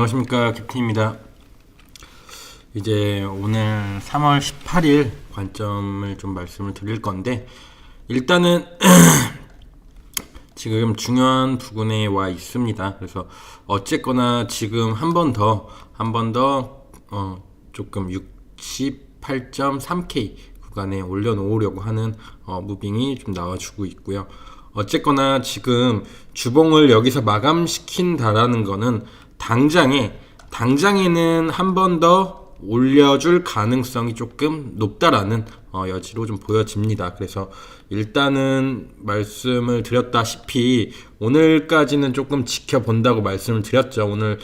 안녕하십니까 캡틴입니다. 이제 오늘 3월 18일 관점을 좀 말씀을 드릴 건데 일단은 지금 중요한 부근에 와 있습니다. 그래서 어쨌거나 지금 한 번 더 한 번더 어, 조금 68.3K 구간에 올려놓으려고 하는 어, 무빙이 좀 나와주고 있고요. 어쨌거나 지금 주봉을 여기서 마감시킨다라는 거는 당장에 당장에는 한 번 더 올려줄 가능성이 조금 높다라는 어, 여지로 좀 보여집니다. 그래서 일단은 말씀을 드렸다시피 오늘까지는 조금 지켜본다고 말씀을 드렸죠. 오늘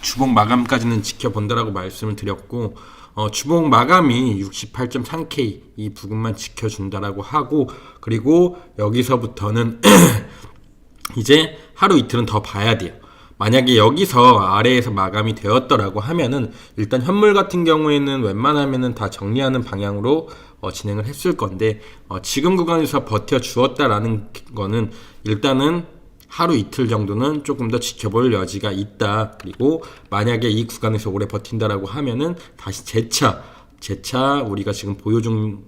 주봉 마감까지는 지켜본다라고 말씀을 드렸고 어, 주봉 마감이 68.3K 이 부분만 지켜준다라고 하고 그리고 여기서부터는 이제 하루 이틀은 더 봐야 돼요. 만약에 여기서 아래에서 마감이 되었더라고 하면은 일단 현물 같은 경우에는 웬만하면은 다 정리하는 방향으로 어, 진행을 했을 건데 어, 지금 구간에서 버텨 주었다라는 거는 일단은 하루 이틀 정도는 조금 더 지켜볼 여지가 있다. 그리고 만약에 이 구간에서 오래 버틴다라고 하면은 다시 재차 재차 우리가 지금 중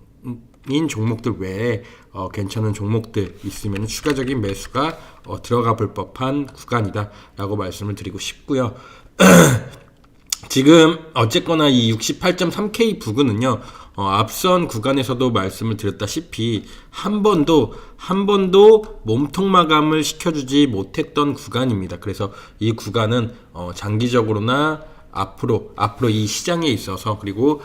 인 종목들 외에 어, 괜찮은 종목들 있으면 추가적인 매수가 어, 들어가 볼 법한 구간이다라고 말씀을 드리고 싶고요. 지금 어쨌거나 이 68.3K 부근은요. 어, 앞선 구간에서도 말씀을 드렸다시피 한 번도 한 번도 몸통 마감을 시켜주지 못했던 구간입니다. 그래서 이 구간은 어, 장기적으로나 앞으로 앞으로 이 시장에 있어서 그리고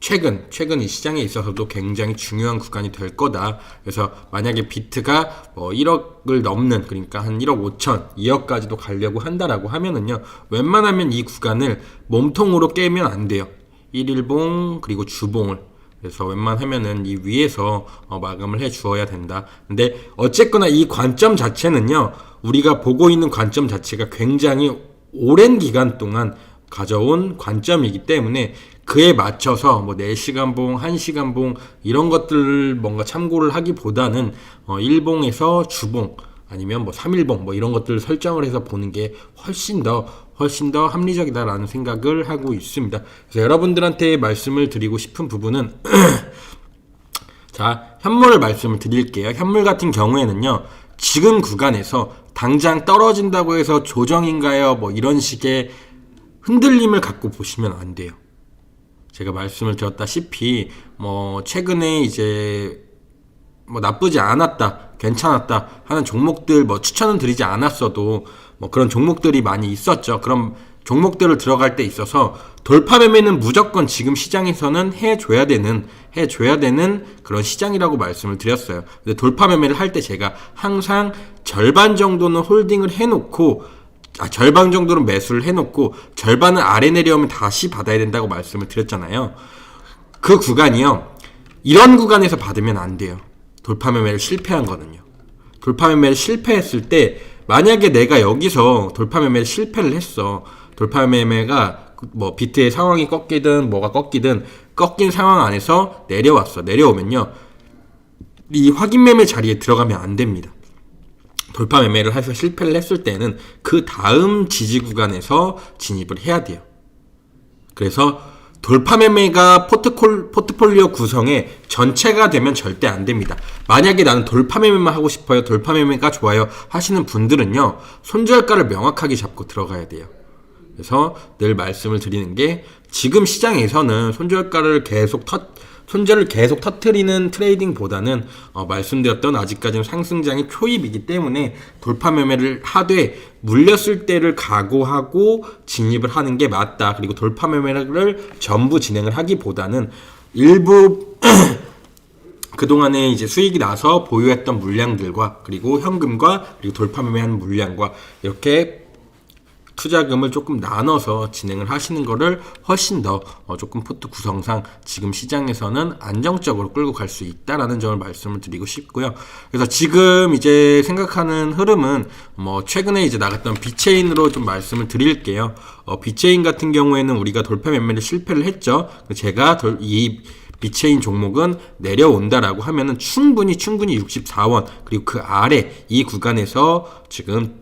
최근 최근 이 시장에 있어서도 굉장히 중요한 구간이 될 거다. 그래서 만약에 비트가 뭐 1억을 넘는 그러니까 한 1억 5천, 2억까지도 가려고 한다라고 하면은요. 웬만하면 이 구간을 몸통으로 깨면 안 돼요. 1일봉 그리고 주봉을 그래서 웬만하면은 이 위에서 어, 마감을 해 주어야 된다. 근데 어쨌거나 이 관점 자체는요. 우리가 보고 있는 관점 자체가 굉장히 오랜 기간 동안 가져온 관점이기 때문에 그에 맞춰서 뭐 4시간 봉, 1시간 봉 이런 것들을 뭔가 참고를 하기보다는 어 1봉에서 주봉 아니면 뭐 3일봉 뭐 이런 것들을 설정을 해서 보는 게 훨씬 더 훨씬 더 합리적이다라는 생각을 하고 있습니다. 그래서 여러분들한테 말씀을 드리고 싶은 부분은 자, 현물을 말씀을 드릴게요. 현물 같은 경우에는요. 지금 구간에서 당장 떨어진다고 해서 조정인가요? 뭐 이런 식의 흔들림을 갖고 보시면 안 돼요. 제가 말씀을 드렸다시피 뭐 최근에 이제 뭐 나쁘지 않았다, 괜찮았다 하는 종목들 뭐 추천은 드리지 않았어도 뭐 그런 종목들이 많이 있었죠. 그럼 종목들을 들어갈 때 있어서 돌파 매매는 무조건 지금 시장에서는 해줘야 되는 해줘야 되는 그런 시장이라고 말씀을 드렸어요. 근데 돌파 매매를 할 때 제가 항상 절반 정도는 홀딩을 해놓고 아, 절반 정도는 매수를 해놓고 절반은 아래 내려오면 다시 받아야 된다고 말씀을 드렸잖아요. 그 구간이요. 이런 구간에서 받으면 안 돼요. 돌파 매매를 실패한 거는요. 돌파 매매를 실패했을 때 만약에 내가 여기서 돌파 매매를 실패를 했어. 돌파 매매가 뭐 비트의 상황이 꺾이든 뭐가 꺾이든 꺾인 상황 안에서 내려왔어. 내려오면요. 이 확인 매매 자리에 들어가면 안 됩니다. 돌파 매매를 해서 실패를 했을 때는 그 다음 지지 구간에서 진입을 해야 돼요. 그래서 돌파 매매가 포트콜, 포트폴리오 구성의 전체가 되면 절대 안 됩니다. 만약에 나는 돌파 매매만 하고 싶어요. 돌파 매매가 좋아요. 하시는 분들은요. 손절가를 명확하게 잡고 들어가야 돼요. 그래서 늘 말씀을 드리는 게 지금 시장에서는 손절가를 계속 터, 손절을 계속 터트리는 트레이딩보다는 어, 말씀드렸던 아직까지는 상승장이 초입이기 때문에 돌파 매매를 하되 물렸을 때를 각오하고 진입을 하는 게 맞다. 그리고 돌파 매매를 전부 진행을 하기보다는 일부 그동안에 이제 수익이 나서 보유했던 물량들과 그리고 현금과 그리고 돌파 매매한 물량과 이렇게 투자금을 조금 나눠서 진행을 하시는 거를 훨씬 더 어, 조금 포트 구성상 지금 시장에서는 안정적으로 끌고 갈 수 있다라는 점을 말씀을 드리고 싶고요. 그래서 지금 이제 생각하는 흐름은 뭐 최근에 이제 나갔던 비체인으로 좀 말씀을 드릴게요. 어, 비체인 같은 경우에는 우리가 돌파 매매를 실패를 했죠. 제가 돌, 이 비체인 종목은 내려온다라고 하면은 충분히 충분히 64원 그리고 그 아래 이 구간에서 지금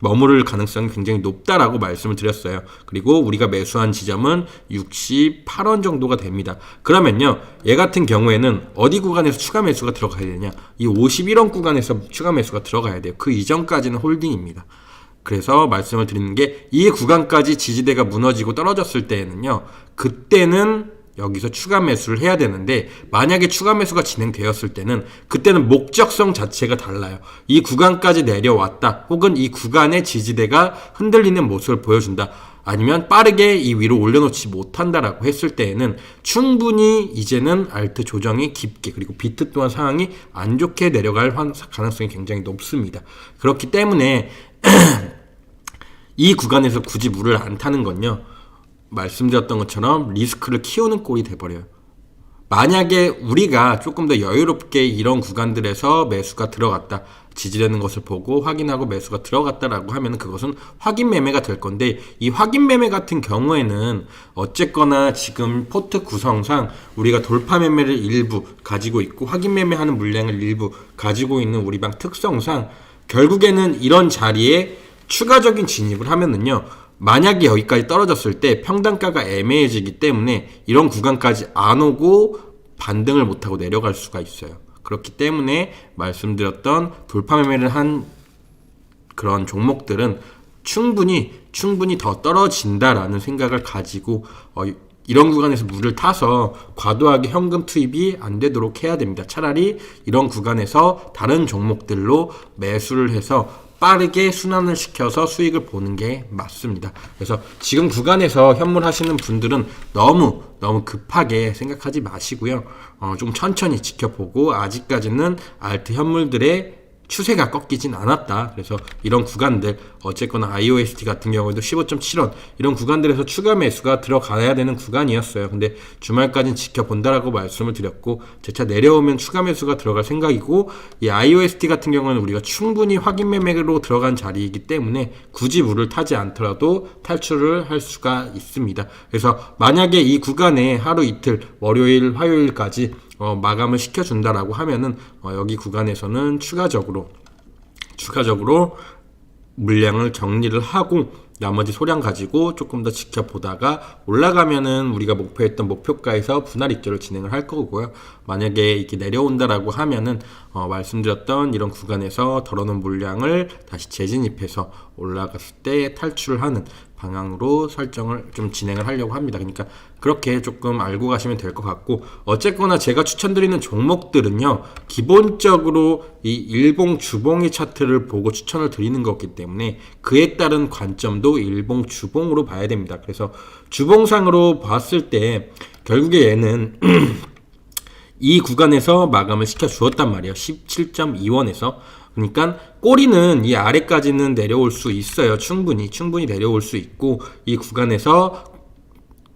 머무를 가능성이 굉장히 높다라고 말씀을 드렸어요. 그리고 우리가 매수한 지점은 68원 정도가 됩니다. 그러면요, 얘 같은 경우에는 어디 구간에서 추가 매수가 들어가야 되냐? 이 51원 구간에서 추가 매수가 들어가야 돼요. 그 이전까지는 홀딩입니다. 그래서 말씀을 드리는 게 이 구간까지 지지대가 무너지고 떨어졌을 때에는요, 그때는 여기서 추가 매수를 해야 되는데 만약에 추가 매수가 진행되었을 때는 그때는 목적성 자체가 달라요. 이 구간까지 내려왔다. 혹은 이 구간의 지지대가 흔들리는 모습을 보여준다. 아니면 빠르게 이 위로 올려놓지 못한다라고 했을 때에는 충분히 이제는 알트 조정이 깊게 그리고 비트 또한 상황이 안 좋게 내려갈 환- 가능성이 굉장히 높습니다. 그렇기 때문에 이 구간에서 굳이 물을 안 타는 건요. 말씀드렸던 것처럼 리스크를 키우는 꼴이 돼버려요. 만약에 우리가 조금 더 여유롭게 이런 구간들에서 매수가 들어갔다. 지지되는 것을 보고 확인하고 매수가 들어갔다라고 하면 그것은 확인 매매가 될 건데 이 확인 매매 같은 경우에는 어쨌거나 지금 포트 구성상 우리가 돌파 매매를 일부 가지고 있고 확인 매매하는 물량을 일부 가지고 있는 우리 방 특성상 결국에는 이런 자리에 추가적인 진입을 하면은요. 만약에 여기까지 떨어졌을 때 평단가가 애매해지기 때문에 이런 구간까지 안 오고 반등을 못하고 내려갈 수가 있어요. 그렇기 때문에 말씀드렸던 돌파 매매를 한 그런 종목들은 충분히 충분히 더 떨어진다라는 생각을 가지고 어, 이런 구간에서 물을 타서 과도하게 현금 투입이 안 되도록 해야 됩니다. 차라리 이런 구간에서 다른 종목들로 매수를 해서 빠르게 순환을 시켜서 수익을 보는 게 맞습니다. 그래서 지금 구간에서 현물 하시는 분들은 너무 너무 급하게 생각하지 마시고요. 어, 좀 천천히 지켜보고 아직까지는 알트 현물들의 추세가 꺾이진 않았다. 그래서 이런 구간들 어쨌거나 IOST 같은 경우에도 15.7원 이런 구간들에서 추가 매수가 들어가야 되는 구간이었어요. 근데 주말까지는 지켜본다라고 말씀을 드렸고 재차 내려오면 추가 매수가 들어갈 생각이고 이 IOST 같은 경우는 우리가 충분히 확인 매매로 들어간 자리이기 때문에 굳이 물을 타지 않더라도 탈출을 할 수가 있습니다. 그래서 만약에 이 구간에 하루 이틀 월요일 화요일까지 어, 마감을 시켜준다라고 하면은 어, 여기 구간에서는 추가적으로 추가적으로 물량을 정리를 하고 나머지 소량 가지고 조금 더 지켜보다가 올라가면은 우리가 목표했던 목표가에서 분할 입절을 진행을 할 거고요. 만약에 이렇게 내려온다라고 하면은 어, 말씀드렸던 이런 구간에서 덜어놓은 물량을 다시 재진입해서 올라갔을 때 탈출을 하는 방향으로 설정을 좀 진행을 하려고 합니다. 그러니까 그렇게 조금 알고 가시면 될 것 같고 어쨌거나 제가 추천드리는 종목들은요 기본적으로 이 일봉 주봉의 차트를 보고 추천을 드리는 거기 때문에 그에 따른 관점도 일봉 주봉으로 봐야 됩니다. 그래서 주봉상으로 봤을 때 결국에 얘는 이 구간에서 마감을 시켜 주었단 말이에요. 17.2원에서. 그러니까 꼬리는 이 아래까지는 내려올 수 있어요. 충분히 충분히 내려올 수 있고 이 구간에서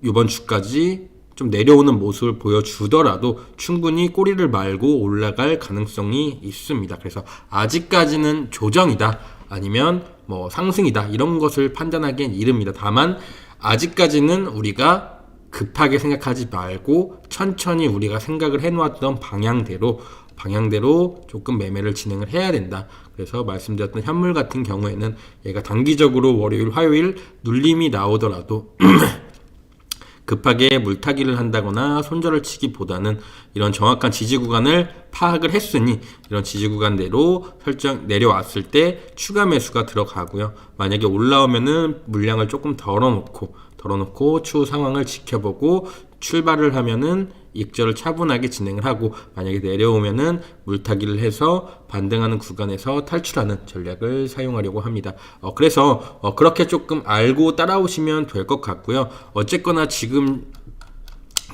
이번 주까지 좀 내려오는 모습을 보여주더라도 충분히 꼬리를 말고 올라갈 가능성이 있습니다. 그래서 아직까지는 조정이다 아니면 뭐 상승이다 이런 것을 판단하기엔 이릅니다. 다만 아직까지는 우리가 급하게 생각하지 말고 천천히 우리가 생각을 해놓았던 방향대로 방향대로 조금 매매를 진행을 해야 된다. 그래서 말씀드렸던 현물 같은 경우에는 얘가 단기적으로 월요일, 화요일 눌림이 나오더라도 급하게 물타기를 한다거나 손절을 치기보다는 이런 정확한 지지 구간을 파악을 했으니 이런 지지 구간대로 설정 내려왔을 때 추가 매수가 들어가고요. 만약에 올라오면은 물량을 조금 덜어놓고 덜어놓고 추후 상황을 지켜보고 출발을 하면은 익절을 차분하게 진행을 하고 만약에 내려오면은 물타기를 해서 반등하는 구간에서 탈출하는 전략을 사용하려고 합니다. 어, 그래서 어, 그렇게 조금 알고 따라오시면 될 것 같고요. 어쨌거나 지금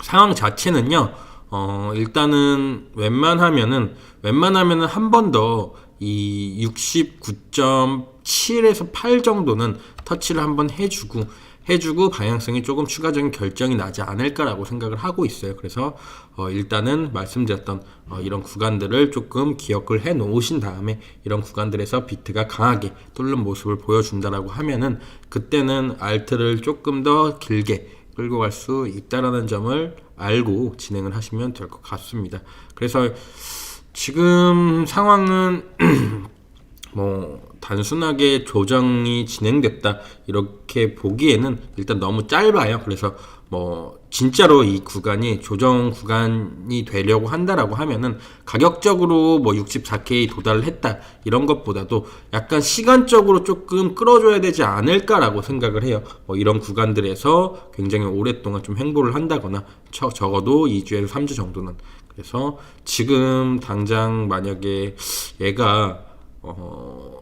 상황 자체는요. 어, 일단은 웬만하면은 웬만하면은 한 번 더 이 69.7에서 8 정도는 터치를 한번 해주고 해주고 방향성이 조금 추가적인 결정이 나지 않을까라고 생각을 하고 있어요. 그래서 어, 일단은 말씀드렸던 어, 이런 구간들을 조금 기억을 해 놓으신 다음에 이런 구간들에서 비트가 강하게 뚫는 모습을 보여준다라고 하면은 그때는 알트를 조금 더 길게 끌고 갈 수 있다라는 점을 알고 진행을 하시면 될 것 같습니다. 그래서 지금 상황은 뭐 단순하게 조정이 진행됐다 이렇게 보기에는 일단 너무 짧아요. 그래서 뭐 진짜로 이 구간이 조정 구간이 되려고 한다라고 하면은 가격적으로 뭐 64K 도달을 했다 이런 것보다도 약간 시간적으로 조금 끌어줘야 되지 않을까라고 생각을 해요. 뭐 이런 구간들에서 굉장히 오랫동안 좀 행보를 한다거나 저, 적어도 2주에서 3주 정도는 그래서 지금 당장 만약에 얘가 어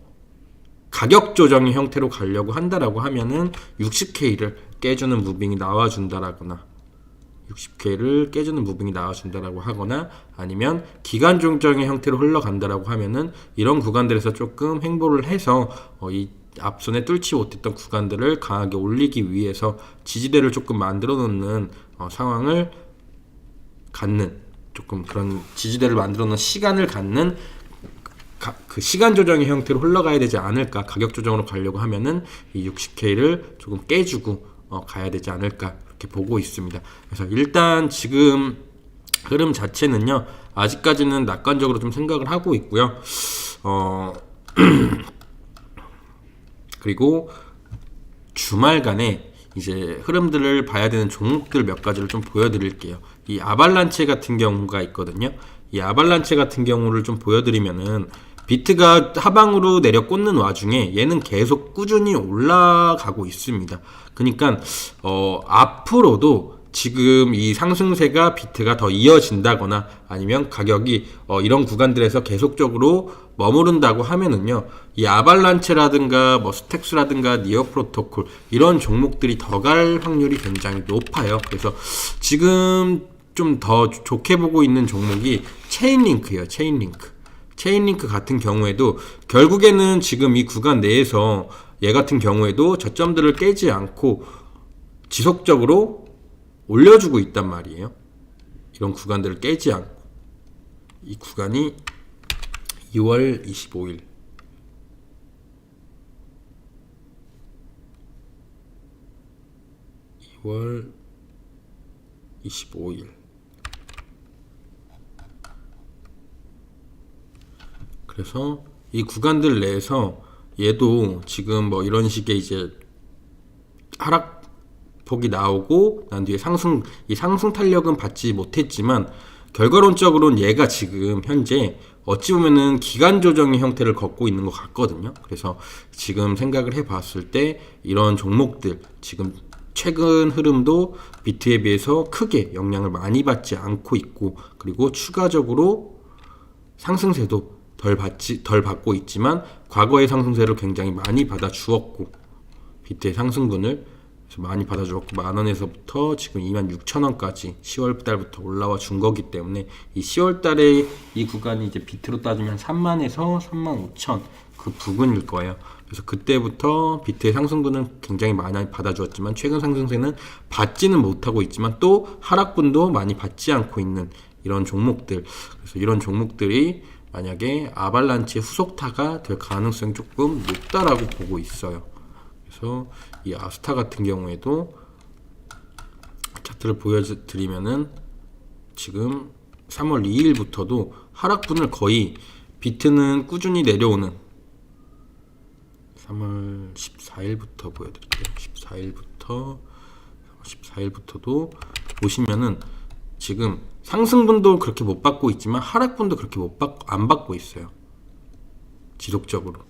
가격 조정의 형태로 가려고 한다라고 하면은 60K를 깨주는 무빙이 나와준다라거나 60K를 깨주는 무빙이 나와준다라고 하거나 아니면 기간 조정의 형태로 흘러간다라고 하면은 이런 구간들에서 조금 행보를 해서 어, 이 앞선에 뚫지 못했던 구간들을 강하게 올리기 위해서 지지대를 조금 만들어 놓는 어, 상황을 갖는 조금 그런 지지대를 만들어 놓는 시간을 갖는 가- 그 시간 조정의 형태로 흘러가야 되지 않을까 가격 조정으로 가려고 하면은 이 60K를 조금 깨주고 어, 가야 되지 않을까 이렇게 보고 있습니다. 그래서 일단 지금 흐름 자체는요 아직까지는 낙관적으로 좀 생각을 하고 있고요. 어 그리고 주말간에 이제 흐름들을 봐야 되는 종목들 몇 가지를 좀 보여드릴게요. 이 아발란체 같은 경우가 있거든요. 이 아발란체 같은 경우를 좀 보여드리면은 비트가 하방으로 내려 꽂는 와중에 얘는 계속 꾸준히 올라가고 있습니다. 그러니까 어 앞으로도 지금 이 상승세가 비트가 더 이어진다거나 아니면 가격이 어, 이런 구간들에서 계속적으로 머무른다고 하면은요 이 아발란체라든가 뭐 스택스라든가 니어 프로토콜 이런 종목들이 더 갈 확률이 굉장히 높아요 그래서 지금 좀 더 좋게 보고 있는 종목이 체인링크예요 체인링크 체인링크 같은 경우에도 결국에는 지금 이 구간 내에서 얘 같은 경우에도 저점들을 깨지 않고 지속적으로 올려주고 있단 말이에요. 이런 구간들을 깨지 않고. 이 구간이 2월 25일. 2월 25일 그래서 이 구간들 내에서 얘도 지금 뭐 이런 식의 이제 하락 폭이 나오고 난 뒤에 상승 이 상승 탄력은 받지 못했지만 결과론적으로는 얘가 지금 현재 어찌 보면은 기간 조정의 형태를 걷고 있는 것 같거든요. 그래서 지금 생각을 해봤을 때 이런 종목들 지금 최근 흐름도 비트에 비해서 크게 영향을 많이 받지 않고 있고 그리고 추가적으로 상승세도 덜 받지 덜 받고 있지만 과거의 상승세를 굉장히 많이 받아 주었고 비트의 상승분을 많이 받아 주었고 만 원에서부터 지금 2만 6천 원까지 10월 달부터 올라와 준 거기 때문에 이 10월 달에 이 구간이 이제 비트로 따지면 3만에서 3만 5천 그 부근일 거예요. 그래서 그때부터 비트의 상승분은 굉장히 많이 받아주었지만 최근 상승세는 받지는 못하고 있지만 또 하락분도 많이 받지 않고 있는 이런 종목들 그래서 이런 종목들이 만약에 아발란치 후속타가 될 가능성이 조금 높다라고 보고 있어요. 그래서 이 아스타 같은 경우에도 차트를 보여드리면은 지금 3월 2일부터도 하락분을 거의 비트는 꾸준히 내려오는 3월 14일부터 보여드릴게요. 14일부터 14일부터도 보시면은 지금 상승분도 그렇게 못 받고 있지만 하락분도 그렇게 못 받, 안 받고 있어요. 지속적으로.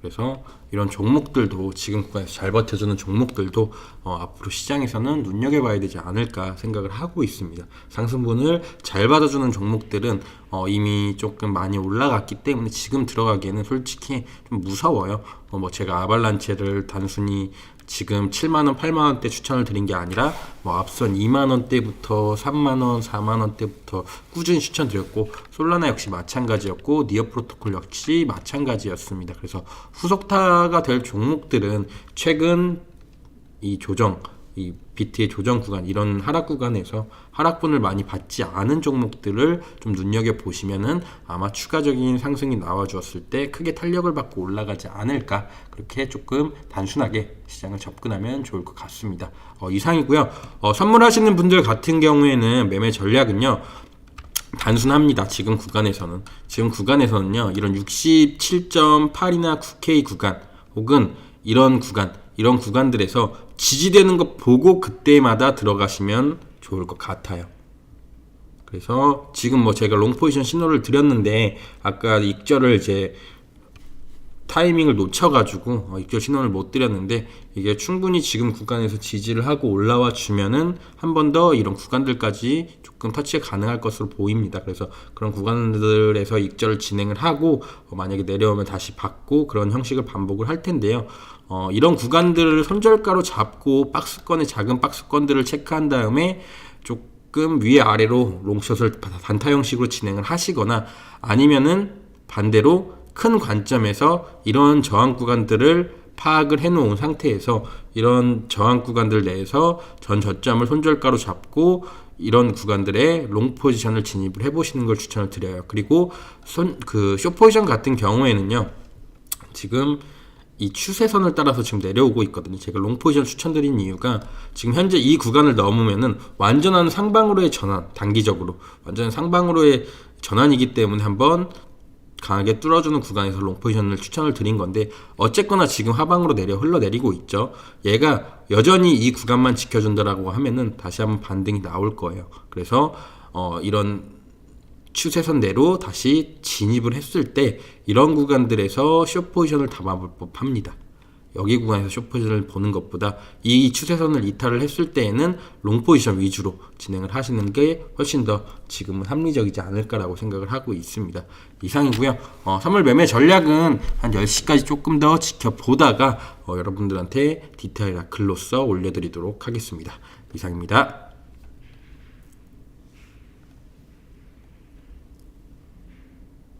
그래서 이런 종목들도 지금 구간에서 잘 버텨주는 종목들도 어, 앞으로 시장에서는 눈여겨봐야 되지 않을까 생각을 하고 있습니다. 상승분을 잘 받아주는 종목들은 어, 이미 조금 많이 올라갔기 때문에 지금 들어가기에는 솔직히 좀 무서워요. 어, 뭐 제가 아발란체를 단순히 지금 7만 원, 8만 원대 추천을 드린 게 아니라 뭐 앞선 2만 원대부터 3만 원, 4만 원대부터 꾸준히 추천드렸고 솔라나 역시 마찬가지였고 니어 프로토콜 역시 마찬가지였습니다. 그래서 후속타가 될 종목들은 최근 이 조정, 이 비트의 조정 구간 이런 하락 구간에서 하락분을 많이 받지 않은 종목들을 좀 눈여겨 보시면은 아마 추가적인 상승이 나와 주었을 때 크게 탄력을 받고 올라가지 않을까 그렇게 조금 단순하게 시장을 접근하면 좋을 것 같습니다. 어, 이상이고요. 어, 선물하시는 분들 같은 경우에는 매매 전략은요. 단순합니다. 지금 구간에서는. 지금 구간에서는요, 이런 67.8이나 9K 구간, 혹은 이런 구간, 이런 구간들에서 지지되는 거 보고 그때마다 들어가시면 좋을 것 같아요. 그래서 지금 뭐 제가 롱 포지션 신호를 드렸는데, 아까 익절을 이제 타이밍을 놓쳐가지고 어, 입절 신호를 못 드렸는데 이게 충분히 지금 구간에서 지지를 하고 올라와 주면은 한 번 더 이런 구간들까지 조금 터치가 가능할 것으로 보입니다. 그래서 그런 구간들에서 입절을 진행을 하고 어, 만약에 내려오면 다시 받고 그런 형식을 반복을 할 텐데요. 어, 이런 구간들을 손절가로 잡고 박스권의 작은 박스권들을 체크한 다음에 조금 위에 아래로 롱숏을 단타 형식으로 진행을 하시거나 아니면은 반대로 큰 관점에서 이런 저항 구간들을 파악을 해놓은 상태에서 이런 저항 구간들 내에서 전 저점을 손절가로 잡고 이런 구간들의 롱 포지션을 진입을 해보시는 걸 추천을 드려요. 그리고 손, 그, 쇼 포지션 같은 경우에는요, 지금 이 추세선을 따라서 지금 내려오고 있거든요. 제가 롱 포지션 추천드린 이유가 지금 현재 이 구간을 넘으면은 완전한 상방으로의 전환, 단기적으로 완전한 상방으로의 전환이기 때문에 한번 강하게 뚫어주는 구간에서 롱 포지션을 추천을 드린 건데 어쨌거나 지금 하방으로 내려 흘러내리고 있죠. 얘가 여전히 이 구간만 지켜준다라고 하면은 다시 한번 반등이 나올 거예요. 그래서 어 이런 추세선대로 다시 진입을 했을 때 이런 구간들에서 숏 포지션을 담아볼 법합니다. 여기 구간에서 숏 포지션을 보는 것보다 이 추세선을 이탈을 했을 때에는 롱 포지션 위주로 진행을 하시는 게 훨씬 더 지금은 합리적이지 않을까라고 생각을 하고 있습니다. 이상이고요. 어, 선물 매매 전략은 한 10시까지 조금 더 지켜보다가 어, 여러분들한테 디테일한 글로써 올려드리도록 하겠습니다. 이상입니다.